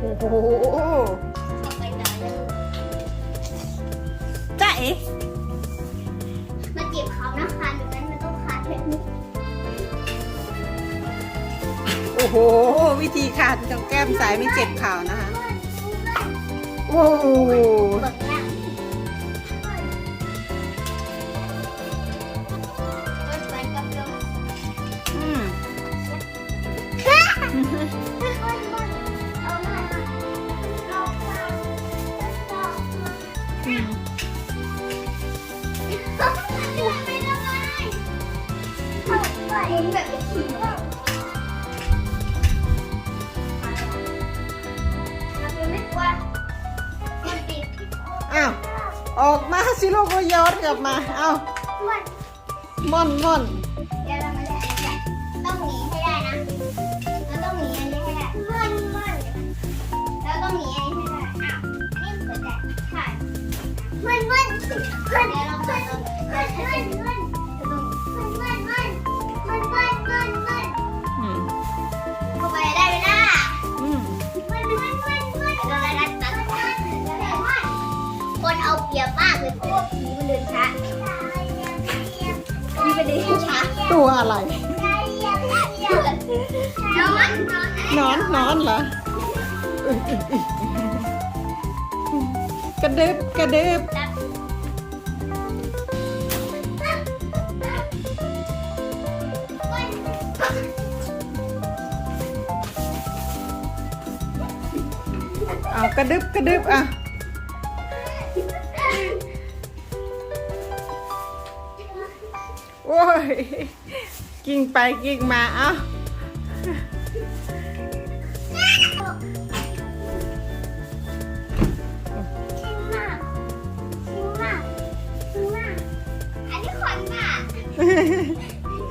โอ้โหเอาไปไหนเลยจ้าเอ๋มาจีบเขานะคะหรืองั้นมันต้องขาดเทคนิคโอ้โห วิธีขาดของแก้มสายไม่เจ็บเข่านะคะ โอ้โห อ้าวออกมาสิลูกก็ย้อนกลับมา เอ้ามันม่อนม่อน เดี๋ยวเรามาเล่นอันนี้ต้องห คนเอาเปรียบมากเลยเพราะว่าผีมันเดินช้าผีมันเดินช้าตัวอะไรนอนนอนนอนนอนเหรออุ๊ยอุ๊ยอุ๊ยกระดึบกระดึบ เอากระดึบกระดึบอะโอ้ยกิ้งไปกิ้งมาเอ้าอันนี้ขนปะ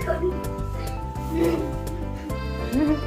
ขนนี่